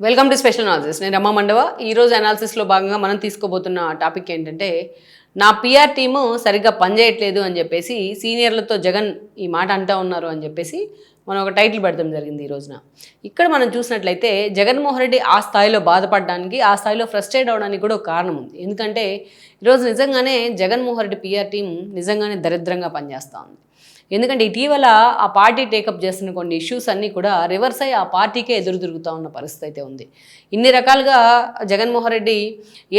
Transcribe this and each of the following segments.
Welcome to special analysis నేను రమ్మ మండవ. ఈరోజు అనాలిసిస్లో భాగంగా మనం తీసుకోబోతున్న టాపిక్ ఏంటంటే నా పిఆర్ టీము సరిగ్గా పనిచేయట్లేదు అని చెప్పేసి సీనియర్లతో జగన్ ఈ మాట అంటా ఉన్నారు అని చెప్పేసి మనం ఒక టైటిల్ పెడతాం జరిగింది ఈ రోజున. ఇక్కడ మనం చూసినట్లయితే జగన్మోహన్ రెడ్డి ఆ స్థాయిలో బాధపడడానికి ఆ స్థాయిలో ఫ్రస్ట్రేట్ అవడానికి కూడా ఒక కారణం ఉంది. ఎందుకంటే ఈరోజు నిజంగానే జగన్మోహన్ రెడ్డి పిఆర్ టీం నిజంగానే దరిద్రంగా పనిచేస్తూ ఉంది. ఎందుకంటే ఇటీవల ఆ పార్టీ టేకప్ చేస్తున్న కొన్ని ఇష్యూస్ అన్నీ కూడా రివర్స్ అయ్యి ఆ పార్టీకే ఎదురు తిరుగుతూ ఉన్న పరిస్థితి అయితే ఉంది. ఇన్ని రకాలుగా జగన్మోహన్ రెడ్డి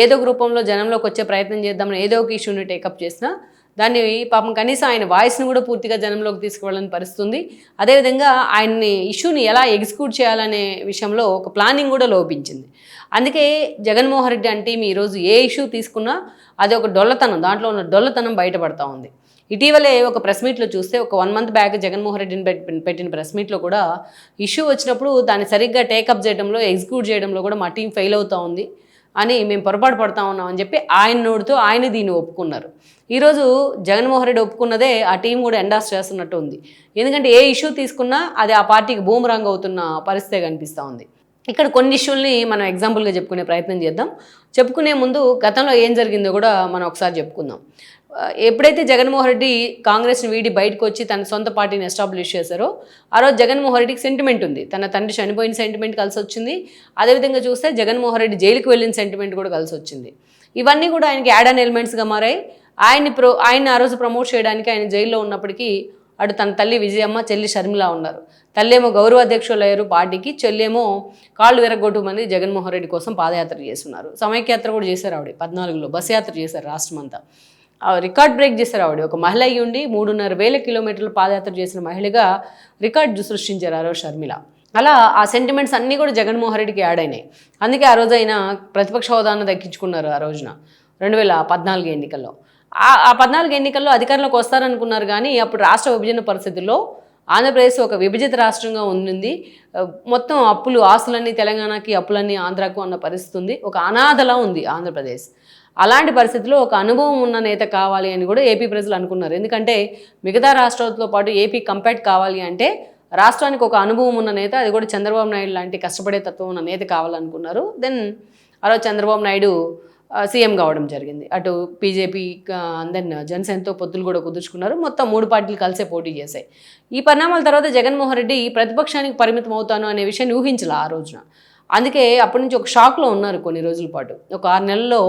ఏదో ఒక రూపంలో జనంలోకి వచ్చే ప్రయత్నం చేద్దామని ఏదో ఒక ఇష్యూని టేకప్ చేసినా దాన్ని పాపం కనీసం ఆయన వాయిస్ను కూడా పూర్తిగా జనంలోకి తీసుకువెళ్ళని పరిస్థితుంది అదేవిధంగా ఆయన్ని ఇష్యూని ఎలా ఎగ్జిక్యూట్ చేయాలనే విషయంలో ఒక ప్లానింగ్ కూడా లోపించింది. అందుకే జగన్మోహన్ రెడ్డి అంటే మీ ఈరోజు ఏ ఇష్యూ తీసుకున్నా అది ఒక డొల్లతనం దాంట్లో ఉన్న డొల్లతనం బయటపడతా ఉంది. ఇటీవలే ఒక ప్రెస్ మీట్లో చూస్తే ఒక వన్ మంత్ బ్యాక్ జగన్మోహన్ రెడ్డిని పెట్టిన ప్రెస్ మీట్లో కూడా ఇష్యూ వచ్చినప్పుడు దాన్ని సరిగ్గా టేకప్ చేయడంలో ఎగ్జిక్యూట్ చేయడంలో కూడా మా టీం ఫెయిల్ అవుతూ ఉంది అని మేము పొరపాటు పడతా ఉన్నాం అని చెప్పి ఆయన నోడుతూ ఆయన దీన్ని ఒప్పుకున్నారు. ఈరోజు జగన్మోహన్ రెడ్డి ఒప్పుకున్నదే ఆ టీం కూడా ఎండాస్ చేస్తున్నట్టు ఉంది. ఎందుకంటే ఏ ఇష్యూ తీసుకున్నా అది ఆ పార్టీకి బూమరాంగ్ అవుతున్న పరిస్థితే కనిపిస్తూ ఉంది. ఇక్కడ కొన్ని ఇష్యూల్ని మనం ఎగ్జాంపుల్గా చెప్పుకునే ప్రయత్నం చేద్దాం. చెప్పుకునే ముందు గతంలో ఏం జరిగిందో కూడా మనం ఒకసారి చెప్పుకుందాం. ఎప్పుడైతే జగన్మోహన్ రెడ్డి కాంగ్రెస్ని వీడి బయటకు వచ్చి తన సొంత పార్టీని ఎస్టాబ్లిష్ చేశారో ఆ రోజు జగన్మోహన్ రెడ్డికి సెంటిమెంట్ ఉంది. తన తండ్రి చనిపోయిన సెంటిమెంట్ కలిసి వచ్చింది. అదేవిధంగా చూస్తే జగన్మోహన్ రెడ్డి జైలుకి వెళ్ళిన సెంటిమెంట్ కూడా కలిసి వచ్చింది. ఇవన్నీ కూడా ఆయనకి యాడ్ అన్ ఎలిమెంట్స్గా మారాయి. ఆయన్ని ప్రో ఆయన్ని ఆ రోజు ప్రమోట్ చేయడానికి ఆయన జైల్లో ఉన్నప్పటికీ అటు తన తల్లి విజయమ్మ చెల్లి షర్మిల ఉన్నారు. తల్లేమో గౌరవాధ్యక్షులు అయ్యారు పార్టీకి చెల్లేమో కాళ్ళు విరగొట్టు జగన్మోహన్ రెడ్డి కోసం పాదయాత్ర చేస్తున్నారు. సమైక్యాత్ర కూడా చేశారు ఆవిడ. పద్నాలుగులో బస్ యాత్ర చేశారు రాష్ట్రం అంతా రికార్డ్ బ్రేక్ చేశారు ఆవిడ. ఒక మహిళ అయ్యి ఉండి మూడున్నర వేల కిలోమీటర్లు పాదయాత్ర చేసిన మహిళగా రికార్డు సృష్టించారు ఆ రోజు షర్మిల. అలా ఆ సెంటిమెంట్స్ అన్నీ కూడా జగన్మోహన్ రెడ్డికి యాడ్ అయినాయి. అందుకే ఆ రోజు ఆయన ప్రతిపక్ష హోదాను దక్కించుకున్నారు ఆ రోజున రెండు వేల పద్నాలుగు ఎన్నికల్లో. ఆ పద్నాలుగు ఎన్నికల్లో అధికారంలోకి వస్తారనుకున్నారు కానీ అప్పుడు రాష్ట్ర విభజన పరిస్థితుల్లో ఆంధ్రప్రదేశ్ ఒక విభజిత రాష్ట్రంగా ఉంది మొత్తం అప్పులు ఆస్తులన్నీ తెలంగాణకి అప్పులన్నీ ఆంధ్రాకు అన్న పరిస్థితి ఉంది. ఒక అనాథలా ఉంది ఆంధ్రప్రదేశ్. అలాంటి పరిస్థితిలో ఒక అనుభవం ఉన్న నేత కావాలి అని కూడా ఏపీ ప్రజలు అనుకున్నారు. ఎందుకంటే మిగతా రాష్ట్రాలతో పాటు ఏపీ కంపేట్ కావాలి అంటే రాష్ట్రానికి ఒక అనుభవం ఉన్న నేత అది కూడా చంద్రబాబు నాయుడు లాంటి కష్టపడే తత్వం ఉన్న నేత కావాలనుకున్నారు. దెన్ ఆ రోజు చంద్రబాబు నాయుడు సీఎం కావడం జరిగింది. అటు బీజేపీ దెన్ జనసేనతో పొత్తులు కూడా కుదుర్చుకున్నారు. మొత్తం మూడు పార్టీలు కలిసే పోటీ చేశాయి. ఈ పరిణామాల తర్వాత జగన్మోహన్ రెడ్డి ప్రతిపక్షానికి పరిమితం అవుతాను అనే విషయాన్ని ఊహించాల ఆ రోజున. అందుకే అప్పటి నుంచి ఒక షాక్లో ఉన్నారు కొన్ని రోజుల పాటు. ఒక ఆరు నెలల్లో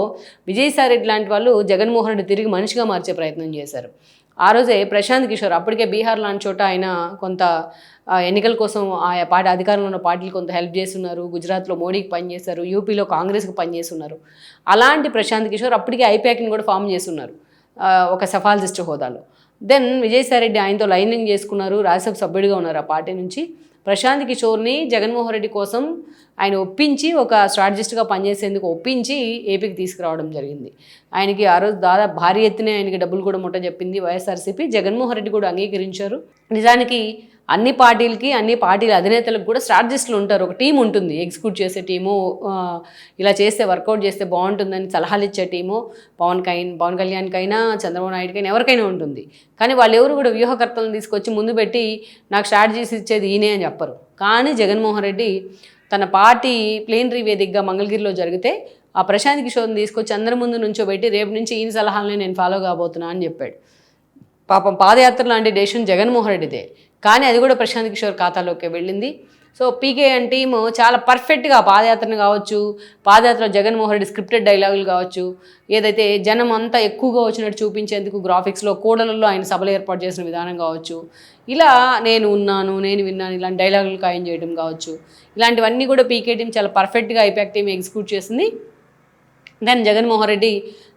విజయసాయి రెడ్డి లాంటి వాళ్ళు జగన్మోహన్ రెడ్డి తిరిగి మనిషిగా మార్చే ప్రయత్నం చేశారు. ఆ రోజే ప్రశాంత్ కిషోర్ అప్పటికే బీహార్ లాంటి చోట ఆయన కొంత ఎన్నికల కోసం ఆయా పార్టీ అధికారంలో ఉన్న పార్టీలు కొంత హెల్ప్ చేస్తున్నారు. గుజరాత్లో మోడీకి పనిచేశారు యూపీలో కాంగ్రెస్కి పనిచేస్తున్నారు అలాంటి ప్రశాంత్ కిషోర్ అప్పటికే ఐప్యాక్ని కూడా ఫామ్ చేస్తున్నారు ఒక సఫాలజిస్ట్ హోదాలో. దెన్ విజయసాయిరెడ్డి ఆయనతో లైనింగ్ చేసుకున్నారు రాజ్యసభ సభ్యుడిగా ఉన్నారు ఆ పార్టీ నుంచి. ప్రశాంత్ కిషోర్ని జగన్మోహన్ రెడ్డి కోసం ఆయన ఒప్పించి ఒక స్ట్రాటజిస్ట్గా పనిచేసేందుకు ఒప్పించి ఏపీకి తీసుకురావడం జరిగింది. ఆయనకి ఆ రోజు దాదాపు భారీ ఎత్తున ఆయనకి డబ్బులు కూడా ముట్ట చెప్పింది వైఎస్ఆర్సీపీ. జగన్మోహన్ రెడ్డి కూడా అంగీకరించారు. నిజానికి అన్ని పార్టీలకి అన్ని పార్టీల అధినేతలకు కూడా స్ట్రాటజిస్టులు ఉంటారు. ఒక టీం ఉంటుంది. ఎగ్జిక్యూట్ చేసే టీము ఇలా చేస్తే వర్కౌట్ చేస్తే బాగుంటుందని సలహాలు ఇచ్చే టీము పవన్ కైన్ పవన్ కళ్యాణ్కైనా చంద్రబాబు నాయుడుకైనా ఎవరికైనా ఉంటుంది. కానీ వాళ్ళు ఎవరు కూడా వ్యూహకర్తలను తీసుకొచ్చి ముందు పెట్టి నాకు స్ట్రాటజీస్ ఇచ్చేది ఈయనే అని చెప్పరు. కానీ జగన్మోహన్ రెడ్డి తన పార్టీ ప్లేనరీ వేదికగా మంగళగిరిలో జరిగితే ఆ ప్రశాంత్ కిషోర్ని తీసుకొచ్చి అందరి ముందు నుంచో పెట్టి రేపు నుంచి ఈయన సలహాలనే నేను ఫాలో కాబోతున్నా అని చెప్పాడు. పాపం పాదయాత్ర లాంటి డెసిషన్ జగన్మోహన్ రెడ్డిదే. కానీ అది కూడా ప్రశాంత్ కిషోర్ ఖాతాలోకి వెళ్ళింది. సో పీకే అండ్ టీము చాలా పర్ఫెక్ట్గా పాదయాత్రను కావచ్చు పాదయాత్ర జగన్మోహన్ రెడ్డి స్క్రిప్టెడ్ డైలాగులు కావచ్చు ఏదైతే జనం అంతా ఎక్కువగా వచ్చినట్టు చూపించేందుకు గ్రాఫిక్స్లో కూడలలో ఆయన సభలు ఏర్పాటు చేసిన విధానం కావచ్చు ఇలా నేను ఉన్నాను నేను విన్నాను ఇలాంటి డైలాగులు ఖాయం చేయడం కావచ్చు ఇలాంటివన్నీ కూడా పీకే టీం చాలా పర్ఫెక్ట్గా ఐపాక్ టీం ఎగ్జిక్యూట్ చేసింది. దెన్ జగన్మోహన్ రెడ్డి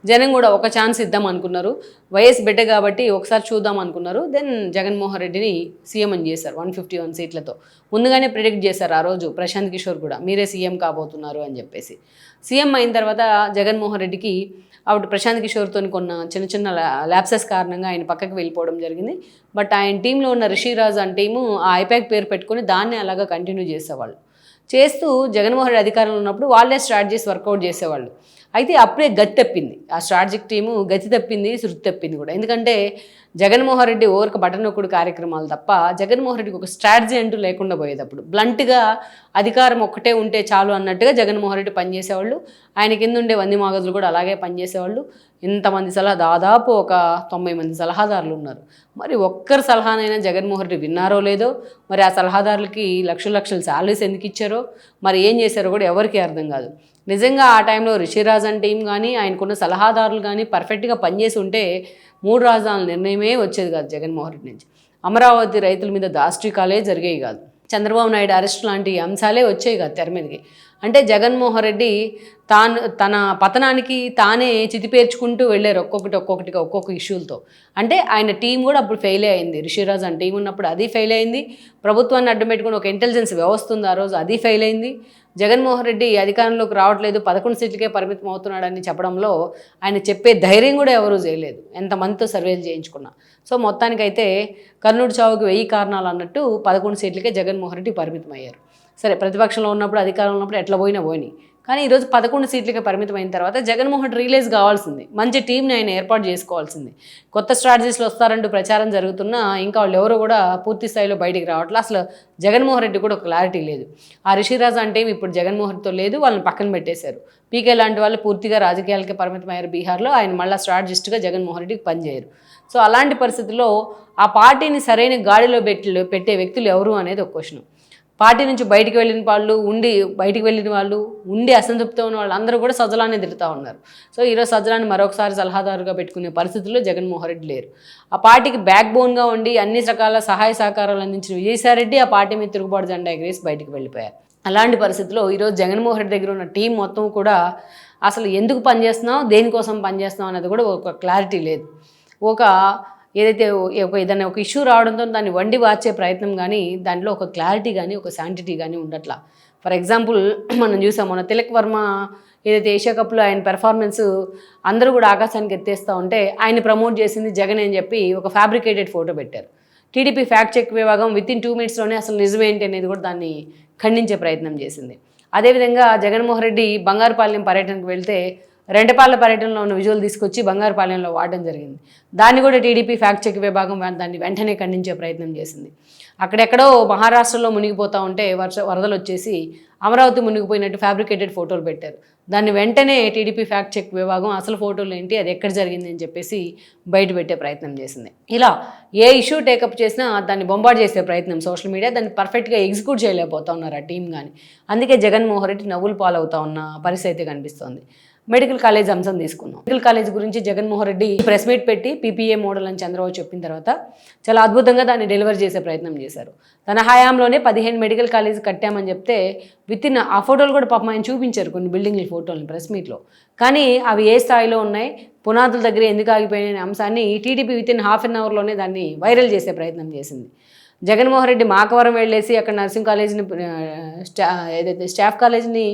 జనం కూడా ఒక ఛాన్స్ ఇద్దాం అనుకున్నారు. వయసు బిడ్డ కాబట్టి ఒకసారి చూద్దాం అనుకున్నారు. దెన్ జగన్మోహన్ రెడ్డిని సీఎం అని చేశారు వన్ ఫిఫ్టీ వన్ సీట్లతో. ముందుగానే ప్రిడిక్ట్ చేశారు ఆ రోజు ప్రశాంత్ కిషోర్ కూడా మీరే సీఎం కాబోతున్నారు అని చెప్పేసి. సీఎం అయిన తర్వాత జగన్మోహన్ రెడ్డికి ఆవిడ ప్రశాంత్ కిషోర్తో కొన్న చిన్న చిన్న ల్యాప్సెస్ కారణంగా ఆయన పక్కకి వెళ్ళిపోవడం జరిగింది. బట్ ఆయన టీంలో ఉన్న రిషిరాజ్ అని టీము ఆ ఐపాక్ పేరు పెట్టుకొని దాన్ని అలాగా కంటిన్యూ చేసేవాళ్ళు. చేస్తూ జగన్మోహన్ రెడ్డి అధికారంలో ఉన్నప్పుడు వాళ్ళే స్ట్రాటజీస్ వర్కౌట్ చేసేవాళ్ళు. అయితే అప్పుడే గతి తప్పింది. ఆ స్ట్రాటజిక్ టీము గతి తప్పింది శృతి తప్పింది కూడా. ఎందుకంటే జగన్మోహన్ రెడ్డి ఓరక బటన్ కార్యక్రమాలు తప్ప జగన్మోహన్ రెడ్డికి ఒక స్ట్రాటజీ అంటూ లేకుండా పోయేటప్పుడు బ్లంట్గా అధికారం ఒక్కటే ఉంటే చాలు అన్నట్టుగా జగన్మోహన్ రెడ్డి పనిచేసేవాళ్ళు. ఆయన కింద ఉండే వంది మాగదులు కూడా అలాగే పనిచేసేవాళ్ళు. ఇంతమంది సలహా దాదాపు ఒక తొంభై మంది సలహాదారులు ఉన్నారు. మరి ఒక్కరి సలహానైనా జగన్మోహన్ రెడ్డి విన్నారో లేదో మరి ఆ సలహాదారులకి లక్షల లక్షల శాలరీస్ ఎందుకు ఇచ్చారో మరి ఏం చేశారో కూడా ఎవరికీ అర్థం కాదు. నిజంగా ఆ టైంలో రిషిరాజన్ టీం కానీ ఆయనకున్న సలహాదారులు కానీ పర్ఫెక్ట్గా పనిచేసి ఉంటే మూడు రాజధానుల నిర్ణయమే వచ్చేది కాదు జగన్మోహన్ రెడ్డి నుంచి. అమరావతి రైతుల మీద దాష్టికాలే జరిగేవి కాదు. చంద్రబాబు నాయుడు అరెస్ట్ లాంటి అంశాలే వచ్చేవి కాదు తెర మీదకి. అంటే జగన్మోహన్ రెడ్డి తాను తన పతనానికి తానే చితిపేర్చుకుంటూ వెళ్ళారు ఒక్కొక్కటి ఒక్కొక్కటిగా ఒక్కొక్క ఇష్యూలతో. అంటే ఆయన టీం కూడా అప్పుడు ఫెయిల్ అయింది. రిషిరాజ్ అని టీం ఉన్నప్పుడు అది ఫెయిల్ అయింది. ప్రభుత్వాన్ని అడ్డం పెట్టుకుని ఒక ఇంటెలిజెన్స్ వ్యవస్థ ఉంది ఆ రోజు అది ఫెయిల్ అయింది. జగన్మోహన్ రెడ్డి అధికారంలోకి రావట్లేదు పదకొండు సీట్లకే పరిమితం అవుతున్నాడని చెప్పడంలో ఆయన చెప్పే ధైర్యం కూడా ఎవరూ చేయలేదు. ఎంతమందితో సర్వేలు చేయించుకున్నా. సో మొత్తానికైతే కర్నూడు చావుకి వెయ్యి కారణాలు అన్నట్టు పదకొండు సీట్లకే జగన్మోహన్ రెడ్డి పరిమితం అయ్యారు సరే ప్రతిపక్షంలో ఉన్నప్పుడు అధికారంలో ఉన్నప్పుడు ఎట్లా పోయినా పోయినాయి. కానీ ఈరోజు పదకొండు సీట్లకి పరిమితం అయిన తర్వాత జగన్మోహన్ రిలీజ్ కావాల్సింది. మంచి టీంని ఆయన ఏర్పాటు చేసుకోవాల్సింది. కొత్త స్ట్రాటజీస్లో వస్తారంటూ ప్రచారం జరుగుతున్నా ఇంకా వాళ్ళు ఎవరు కూడా పూర్తి స్థాయిలో బయటికి రావట్లే. అసలు జగన్మోహన్ రెడ్డి కూడా ఒక క్లారిటీ లేదు. ఆ రిషిరాజ్ అంటే ఇప్పుడు జగన్మోహన్తో లేదు వాళ్ళని పక్కన పెట్టేశారు. పీకే లాంటి వాళ్ళు పూర్తిగా రాజకీయాలకే పరిమితమయ్యారు బీహార్లో ఆయన మళ్ళీ స్ట్రాటజిస్ట్గా జగన్మోహన్ రెడ్డికి పనిచేయరు. సో అలాంటి పరిస్థితుల్లో ఆ పార్టీని సరైన గాడిలో పెట్టి పెట్టే వ్యక్తులు ఎవరు అనేది ఒక క్వశ్చన్ పార్టీ నుంచి బయటికి వెళ్ళిన వాళ్ళు ఉండి బయటికి వెళ్ళిన వాళ్ళు ఉండి అసంతృప్తి ఉన్న వాళ్ళు అందరూ కూడా సజ్జలాన్ని తిరుగుతూ ఉన్నారు. సో ఈరోజు సజ్జలాన్ని మరొకసారి సలహాదారుగా పెట్టుకునే పరిస్థితుల్లో జగన్మోహన్ రెడ్డి లేరు. ఆ పార్టీకి బ్యాక్ బోన్గా ఉండి అన్ని రకాల సహాయ సహకారాలు అందించిన విజయసాయిరెడ్డి ఆ పార్టీ మీద తిరుగుబాటు జెండా ఎగరేసి బయటికి వెళ్ళిపోయారు. అలాంటి పరిస్థితుల్లో ఈరోజు జగన్మోహన్ రెడ్డి దగ్గర ఉన్న టీం మొత్తం కూడా అసలు ఎందుకు పనిచేస్తున్నావు? దేనికోసం పనిచేస్తున్నావు? అనేది కూడా ఒక క్లారిటీ లేదు. ఒక ఏదైతే ఒక ఏదైనా ఒక ఇష్యూ రావడంతో దాన్ని వండి వాచే ప్రయత్నం కానీ దాంట్లో ఒక క్లారిటీ కానీ ఒక శాంటిటీ కానీ ఉండట్లా. ఫర్ ఎగ్జాంపుల్ మనం చూసాం మన తిలక్ వర్మ ఏదైతే ఏషియా కప్లో ఆయన పెర్ఫార్మెన్స్ అందరూ కూడా ఆకాశానికి ఎత్తేస్తూ ఉంటే ఆయన ప్రమోట్ చేసింది జగన్ అని చెప్పి ఒక ఫ్యాబ్రికేటెడ్ ఫోటో పెట్టారు. టీడీపీ ఫ్యాక్ట్ చెక్ విభాగం విత్ ఇన్ టూ మినిట్స్లోనే అసలు నిజమేంటి అనేది కూడా దాన్ని ఖండించే ప్రయత్నం చేసింది. అదేవిధంగా జగన్మోహన్ రెడ్డి బంగారుపాలెం పర్యటనకు వెళ్తే రెండపాళ్ళ పర్యటనలో ఉన్న విజువల్ తీసుకొచ్చి బంగారుపాలెంలో వాడడం జరిగింది. దాన్ని కూడా టీడీపీ ఫ్యాక్ట్ చెక్ విభాగం దాన్ని వెంటనే ఖండించే ప్రయత్నం చేసింది. అక్కడెక్కడో మహారాష్ట్రలో మునిగిపోతా ఉంటే వర్ష వరదలు వచ్చేసి అమరావతి మునిగిపోయినట్టు ఫ్యాబ్రికేటెడ్ ఫోటోలు పెట్టారు. దాన్ని వెంటనే టీడీపీ ఫ్యాక్ట్ చెక్ విభాగం అసలు ఫోటోలు ఏంటి అది ఎక్కడ జరిగింది అని చెప్పేసి బయట పెట్టే ప్రయత్నం చేసింది. ఇలా ఏ ఇష్యూ టేకప్ చేసినా దాన్ని బొంబార్డ్ చేసే ప్రయత్నం సోషల్ మీడియా దాన్ని పర్ఫెక్ట్గా ఎగ్జిక్యూట్ చేయలేకపోతా ఉన్నారు ఆ టీం కానీ అందుకే జగన్మోహన్ రెడ్డి నవ్వులు పాలవుతా ఉన్న పరిస్థితి అయితే కనిపిస్తోంది. మెడికల్ కాలేజ్ అంశం తీసుకున్నాం మెడికల్ కాలేజ్ గురించి జగన్మోహన్ రెడ్డి ప్రెస్ మీట్ పెట్టి పీపీఏ మోడల్ అని చంద్రబాబు చెప్పిన తర్వాత చాలా అద్భుతంగా దాన్ని డెలివర్ చేసే ప్రయత్నం చేశారు. తన హయాంలోనే పదిహేను మెడికల్ కాలేజ్ కట్టామని చెప్తే విత్ ఇన్ ఆ ఫోటోలు కూడా పాపం ఆయన చూపించారు కొన్ని బిల్డింగ్ల ఫోటోలను ప్రెస్ మీట్లో కానీ అవి ఏ స్థాయిలో ఉన్నాయి పునాదుల దగ్గర ఎందుకు ఆగిపోయిన అనే అంశాన్ని TDP with in half an అవర్లోనే దాన్ని వైరల్ చేసే ప్రయత్నం చేసింది. జగన్మోహన్ రెడ్డి మాకవరం వెళ్ళేసి అక్కడ నర్సింగ్ కాలేజీని స్టా ఏదైతే స్టాఫ్ కాలేజీని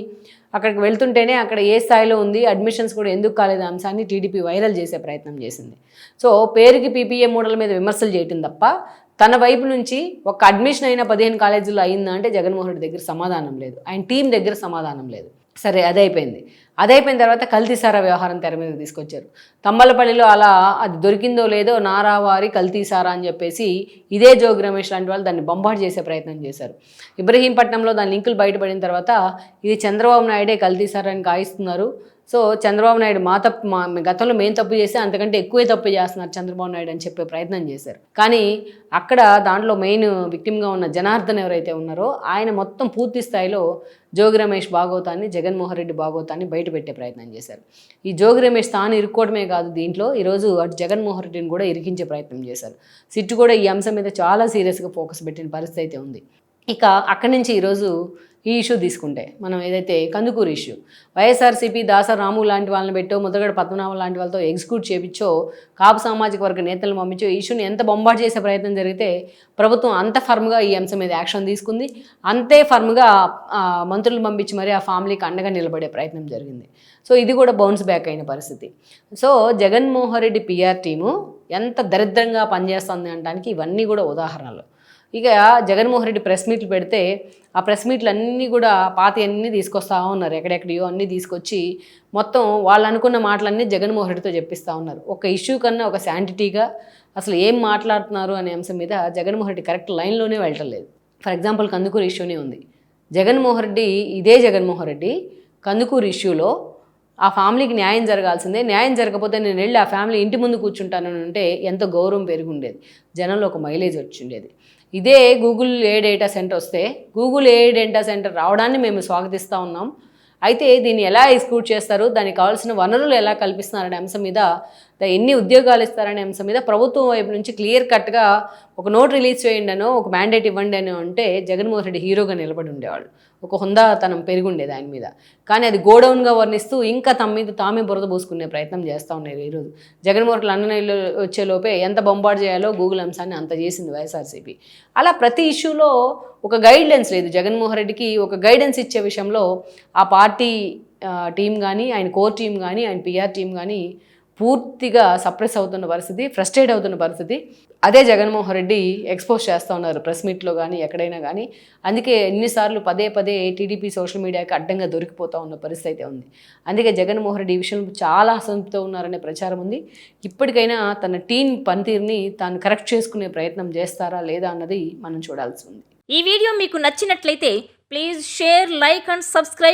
అక్కడికి వెళ్తుంటేనే అక్కడ ఏ స్థాయిలో ఉంది అడ్మిషన్స్ కూడా ఎందుకు కాలేదు అంశాన్ని టీడీపీ వైరల్ చేసే ప్రయత్నం చేసింది. సో పేరుకి పీపీఏ మోడల్ మీద విమర్శలు చేయటం తప్ప తన వైపు నుంచి ఒక అడ్మిషన్ అయిన పదిహేను కాలేజీలో అయిందా అంటే జగన్మోహన్ రెడ్డి దగ్గర సమాధానం లేదు. ఆయన టీం దగ్గర సమాధానం లేదు. సరే అదైపోయింది అదైపోయిన తర్వాత కల్తీసారా వ్యవహారం తెర మీద తీసుకొచ్చారు. తమ్మలపల్లిలో అలా అది దొరికిందో లేదో నారావారి కల్తీసారా అని చెప్పేసి ఇదే జోగి రమేష్ లాంటి వాళ్ళు దాన్ని బొంబాటు చేసే ప్రయత్నం చేశారు. ఇబ్రహీంపట్నంలో దాని లింకులు బయటపడిన తర్వాత ఇది చంద్రబాబు నాయుడే కల్తీసారా అని కాయిస్తున్నారు సో చంద్రబాబు నాయుడు మా తప్పు మా గతంలో మేము తప్పు చేస్తే అంతకంటే ఎక్కువే తప్పు చేస్తున్నారు చంద్రబాబు నాయుడు అని చెప్పే ప్రయత్నం చేశారు. కానీ అక్కడ దాంట్లో మెయిన్ విక్టిమ్గా ఉన్న జనార్దన్ ఎవరైతే ఉన్నారో ఆయన మొత్తం పూర్తి స్థాయిలో జోగి రమేష్ భాగవతాన్ని జగన్మోహన్ రెడ్డి భాగవతాన్ని బయట పెట్టే ప్రయత్నం చేశారు. ఈ జోగి రమేష్ తాను ఇరుక్కోవడమే కాదు దీంట్లో ఈరోజు అటు జగన్మోహన్ రెడ్డిని కూడా ఇరికించే ప్రయత్నం చేశారు. సిట్టు కూడా ఈ అంశం మీద చాలా సీరియస్గా ఫోకస్ పెట్టిన పరిస్థితి అయితే ఉంది. ఇక అక్కడి నుంచి ఈరోజు ఈ ఇష్యూ తీసుకుంటే మనం ఏదైతే కందుకూరు ఇష్యూ వైఎస్ఆర్సీపీ దాస రాము లాంటి వాళ్ళని పెట్టో ముద్రగడ పద్మనాభం లాంటి వాళ్ళతో ఎగ్జిక్యూట్ చేయించో కాపు సామాజిక వర్గ నేతలను పంపించో ఈ ఇష్యూని ఎంత బొంబాటు చేసే ప్రయత్నం జరిగితే ప్రభుత్వం అంత ఫర్మ్గా ఈ అంశం మీద యాక్షన్ తీసుకుంది. అంతే ఫర్మ్గా మంత్రులు పంపించి మరి ఆ ఫ్యామిలీకి అండగా నిలబడే ప్రయత్నం జరిగింది. సో ఇది కూడా బౌన్స్ బ్యాక్ అయిన పరిస్థితి. So Jaganmohan Reddy PR team ఎంత దరిద్రంగా పనిచేస్తుంది అనడానికి ఇవన్నీ కూడా ఉదాహరణలు. ఇక జగన్మోహన్ రెడ్డి ప్రెస్ మీట్లు పెడితే ఆ ప్రెస్ మీట్లు అన్నీ కూడా పాత అన్నీ తీసుకొస్తా ఉన్నారు ఎక్కడెక్కడియో అన్నీ తీసుకొచ్చి మొత్తం వాళ్ళు అనుకున్న మాటలన్నీ జగన్మోహన్ రెడ్డితో చెప్పిస్తూ ఉన్నారు. ఒక ఇష్యూ కన్నా ఒక శాంటిటీగా అసలు ఏం మాట్లాడుతున్నారు అనే అంశం మీద జగన్మోహన్ రెడ్డి కరెక్ట్ లైన్లోనే వెళ్ళటం లేదు. ఫర్ ఎగ్జాంపుల్ కందుకూరు ఇష్యూనే ఉంది. జగన్మోహన్ రెడ్డి ఇదే జగన్మోహన్ రెడ్డి కందుకూరు ఇష్యూలో ఆ ఫ్యామిలీకి న్యాయం జరగాల్సిందే. న్యాయం జరగకపోతే నేను వెళ్ళి ఆ ఫ్యామిలీ ఇంటి ముందు కూర్చుంటానని అంటే ఎంతో గౌరవం పెరిగి ఉండేది. జనంలో ఒక మైలేజ్ వచ్చి ఉండేది. ఇదే గూగుల్ ఏ డేటా సెంటర్ వస్తే గూగుల్ ఏ డేటా సెంటర్ రావడాన్ని మేము స్వాగతిస్తూ ఉన్నాం. అయితే దీన్ని ఎలా ఎగ్జిక్యూట్ చేస్తారు? దానికి కావాల్సిన వనరులు ఎలా కల్పిస్తున్నారనే అంశం మీద ఎన్ని ఉద్యోగాలు ఇస్తారనే అంశం మీద ప్రభుత్వం వైపు నుంచి క్లియర్ కట్గా ఒక నోట్ రిలీజ్ చేయండి అనో ఒక మ్యాండేట్ ఇవ్వండి అని అంటే జగన్మోహన్ రెడ్డి హీరోగా నిలబడి ఉండేవాళ్ళు. ఒక హుందాతనం పెరిగి ఉండేది ఆయన మీద. కానీ అది గోడౌన్గా వర్ణిస్తూ ఇంకా తమ మీద తామే బురద పూసుకునే ప్రయత్నం చేస్తూ ఉన్నారు ఈరోజు జగన్మోహన్ రెడ్డి లండన్ వచ్చే లోపే ఎంత బొంబాటు చేయాలో గూగుల్ అంశాన్ని అంత చేసింది వైఎస్ఆర్సీపీ. అలా ప్రతి ఇష్యూలో ఒక గైడ్లైన్స్ లేదు. జగన్మోహన్ రెడ్డికి ఒక గైడెన్స్ ఇచ్చే విషయంలో ఆ పార్టీ టీం కానీ ఆయన కోర్ టీం కానీ ఆయన పిఆర్ టీం కానీ పూర్తిగా సప్రెస్ అవుతున్న పరిస్థితి ఫ్రస్ట్రేట్ అవుతున్న పరిస్థితి. అదే జగన్మోహన్ రెడ్డి ఎక్స్పోజ్ చేస్తూ ఉన్నారు ప్రెస్ మీట్లో కానీ ఎక్కడైనా కానీ అందుకే ఎన్నిసార్లు పదే పదే టీడీపీ సోషల్ మీడియాకి అడ్డంగా దొరికిపోతూ ఉన్న పరిస్థితి అయితే ఉంది. అందుకే జగన్మోహన్ రెడ్డి ఈ విషయంలో చాలా అసంతృప్తితో ఉన్నారనే ప్రచారం ఉంది. ఇప్పటికైనా తన టీం పనితీరుని తాను కరెక్ట్ చేసుకునే ప్రయత్నం చేస్తారా లేదా అన్నది మనం చూడాల్సి ఉంది. ఈ వీడియో మీకు నచ్చినట్లయితే please share like and subscribe